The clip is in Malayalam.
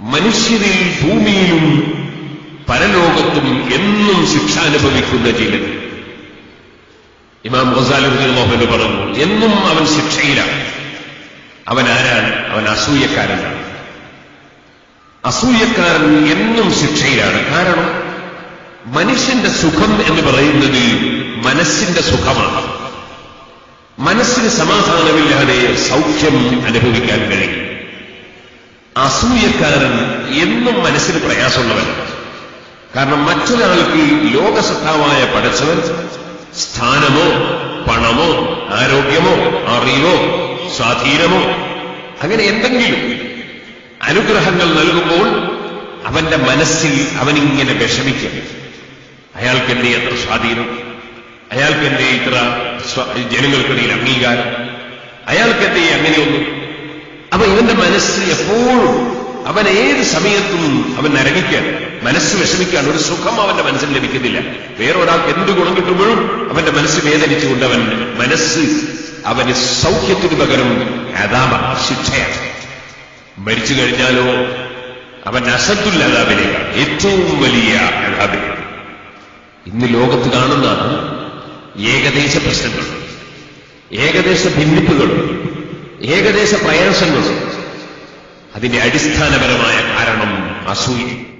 മനുഷ്യരിൽ ഭൂമിയിലും പരലോകത്തും എന്നും ശിക്ഷ അനുഭവിക്കുന്ന ചിലർ ഇമാം ഗസാലുദ്ദീൻ പറഞ്ഞു എന്നും അവൻ ശിക്ഷയിലാണ്. അവൻ ആരാണ്? അവൻ അസൂയക്കാരനാണ്. അസൂയക്കാരൻ എന്നും ശിക്ഷയിലാണ്. കാരണം മനുഷ്യന്റെ സുഖം എന്ന് പറയുന്നത് മനസ്സിന്റെ സുഖമാണ്. മനസ്സിന് സമാധാനമില്ലാതെ സൗഖ്യം അനുഭവിക്കാൻ കഴിയും. അസൂയക്കാരൻ എന്നും മനസ്സിൽ പ്രയാസമുള്ളവൻ. കാരണം മറ്റൊരാൾക്ക് ലോകസത്താവായ പടച്ചവൻ സ്ഥാനമോ പണമോ ആരോഗ്യമോ അറിവോ സ്വാധീനമോ അങ്ങനെ എന്തെങ്കിലും അനുഗ്രഹങ്ങൾ നൽകുമ്പോൾ അവന്റെ മനസ്സിൽ അവനിങ്ങനെ വിഷമിക്കും. അയാൾക്കെന്തേ എത്ര സ്വാധീനം? അയാൾക്കെന്തേ ഇത്ര ജനങ്ങൾക്കിടയിൽ അംഗീകാരം? അയാൾക്കെന്തേ അങ്ങനെയൊന്നും മനസ്സ് എപ്പോഴും അവൻ ഏത് സമയത്തും അവൻ നരകിക്കാൻ മനസ്സ് വിഷമിക്കാൻ ഒരു സുഖം അവന്റെ മനസ്സിൽ ലഭിക്കുന്നില്ല. വേറെ ഒരാൾക്ക് എന്ത് ഗുണം കിട്ടുമ്പോഴും അവന്റെ മനസ്സ് വേദനിച്ചുകൊണ്ട് അവൻ മനസ്സ് അവന് സൗഖ്യത്തിന് പകരം അതാപ ശിക്ഷയാണ്. മരിച്ചു കഴിഞ്ഞാലോ അവൻ അസത്തുൽ അതാപിനെ ഏറ്റവും വലിയ അതാപിനെ ഇന്ന് ലോകത്ത് കാണുന്ന ഏകദേശ പ്രശ്നങ്ങൾ ഏകദേശ ഭിന്നിപ്പുകൾ ഏകദേശ പ്രയാസങ്ങൾ അതിന്റെ അടിസ്ഥാനപരമായ കാരണം അസൂയ.